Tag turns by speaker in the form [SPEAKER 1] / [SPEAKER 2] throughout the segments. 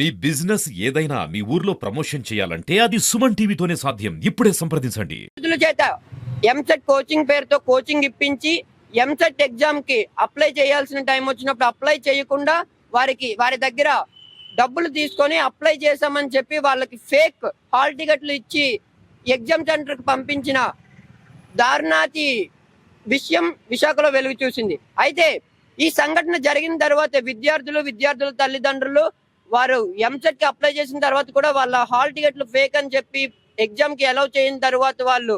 [SPEAKER 1] మీ business ఏదైనా మీ ఊర్లో promotion చేయాలంటే అది సుమన్ టీవీతోనే సాధ్యం. ఇప్పుడే సంప్రదించండి.
[SPEAKER 2] చేత ఎంసెట్ కోచింగ్ పేరుతో కోచింగ్ ఇప్పించి ఎంసెట్ ఎగ్జామ్కి అప్లై చేయాల్సిన టైం వచ్చినప్పుడు అప్లై చేయకుండా వారికి వారి దగ్గర డబ్బులు తీసుకొని అప్లై చేశామని చెప్పి వాళ్ళకి ఫేక్ హాల్ టికెట్లు ఇచ్చి ఎగ్జామ్ సెంటర్కి పంపించిన దారుణాతి విషయం విశాఖలో వెలుగు చూసింది. అయితే ఈ సంఘటన జరిగిన తర్వాత విద్యార్థులు విద్యార్థుల తల్లిదండ్రులు వారు ఎంసెట్కి అప్లై చేసిన తర్వాత కూడా వాళ్ళ హాల్ టికెట్లు ఫేక్ అని చెప్పి ఎగ్జామ్కి అలౌ చేయని తర్వాత వాళ్ళు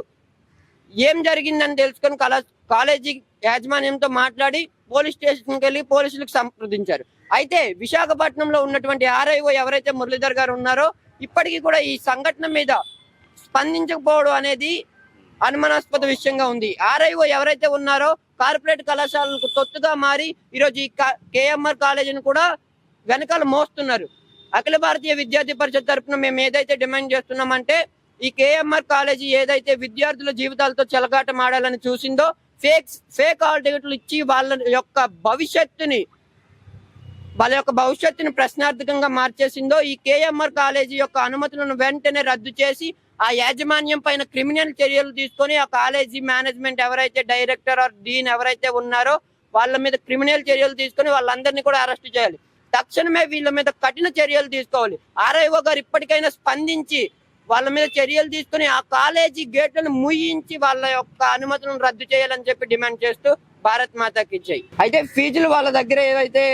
[SPEAKER 2] ఏం జరిగిందని తెలుసుకొని కళా కాలేజీ యాజమాన్యంతో మాట్లాడి పోలీస్ స్టేషన్కి వెళ్ళి పోలీసులకు సంప్రదించారు. అయితే విశాఖపట్నంలో ఉన్నటువంటి ఆర్ఐఓ ఎవరైతే మురళీధర్ గారు ఉన్నారో ఇప్పటికీ కూడా ఈ సంఘటన మీద స్పందించకపోవడం అనేది అనుమానాస్పద విషయంగా ఉంది. ఆర్ఐఓ ఎవరైతే ఉన్నారో కార్పొరేట్ కళాశాలకు తొత్తుగా మారి ఈరోజు ఈ కేఎంఆర్ కాలేజీని కూడా వెనకాల మోస్తున్నారు. అఖిల భారతీయ విద్యార్థి పరిషత్ తరఫున మేము ఏదైతే డిమాండ్ చేస్తున్నామంటే ఈ కేఎంఆర్ కాలేజీ ఏదైతే విద్యార్థుల జీవితాలతో చెలగాటం ఆడాలని చూసిందో ఫేక్ ఫేక్ హాల్ టికెట్లు ఇచ్చి వాళ్ళ యొక్క భవిష్యత్తుని వాళ్ళ యొక్క భవిష్యత్తుని ప్రశ్నార్థకంగా మార్చేసిందో ఈ కేఎంఆర్ కాలేజీ యొక్క అనుమతులను వెంటనే రద్దు చేసి ఆ యాజమాన్యం పైన క్రిమినల్ చర్యలు తీసుకొని ఆ కాలేజీ మేనేజ్మెంట్ ఎవరైతే డైరెక్టర్ ఆర్ డీన్ ఎవరైతే ఉన్నారో వాళ్ళ మీద క్రిమినల్ చర్యలు తీసుకొని వాళ్ళందరినీ కూడా అరెస్ట్ చేయాలి. తక్షణమే వీళ్ళ మీద కఠిన చర్యలు తీసుకోవాలి. ఆర్ఐఓ గారు ఇప్పటికైనా స్పందించి వాళ్ళ మీద చర్యలు తీసుకొని ఆ కాలేజీ గేట్లను ముయించి వాళ్ళ యొక్క అనుమతులను రద్దు చేయాలని చెప్పి డిమాండ్ చేస్తూ భారత్ మాతకి ఇచ్చాయి. అయితే ఫీజులు వాళ్ళ దగ్గర ఏదైతే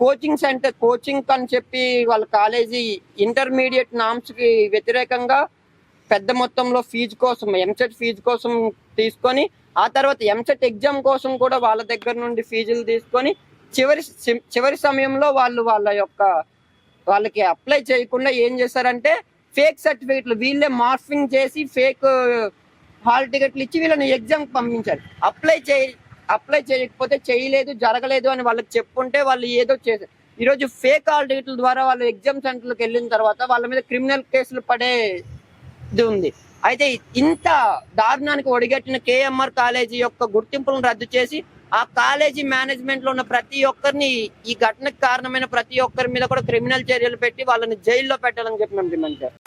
[SPEAKER 2] కోచింగ్ సెంటర్ కోచింగ్ అని చెప్పి వాళ్ళ కాలేజీ ఇంటర్మీడియట్ నామ్స్కి వ్యతిరేకంగా పెద్ద మొత్తంలో ఫీజు కోసం ఎంసెట్ ఫీజు కోసం తీసుకొని ఆ తర్వాత ఎంసెట్ ఎగ్జామ్ కోసం కూడా వాళ్ళ దగ్గర నుండి ఫీజులు తీసుకొని చివరి చివరి సమయంలో వాళ్ళు వాళ్ళ యొక్క వాళ్ళకి అప్లై చేయకుండా ఏం చేశారంటే ఫేక్ సర్టిఫికెట్లు వీళ్ళే మార్ఫింగ్ చేసి ఫేక్ uh, హాల్ టికెట్లు ఇచ్చి వీళ్ళని ఎగ్జామ్ పంపించారు అప్లై చేయ అప్లై చేయకపోతే చేయలేదు జరగలేదు అని వాళ్ళకి చెప్పుంటే వాళ్ళు ఏదో చేశారు ఈరోజు ఫేక్ హాల్ టికెట్ల ద్వారా వాళ్ళు ఎగ్జామ్ సెంటర్లకు వెళ్ళిన తర్వాత వాళ్ళ మీద క్రిమినల్ కేసులు పడే ఇది ఉంది. అయితే ఇంత దారుణానికి ఒడిగట్టిన కేఎంఆర్ కాలేజీ యొక్క గుర్తింపులను రద్దు చేసి ఆ కాలేజీ మేనేజ్మెంట్లో ఉన్న ప్రతి ఒక్కరిని ఈ ఘటనకు కారణమైన ప్రతి ఒక్కరి మీద కూడా క్రిమినల్ చర్యలు పెట్టి వాళ్ళని జైల్లో పెట్టాలని చెప్పి మేము డిమాండ్ చేస్తాం.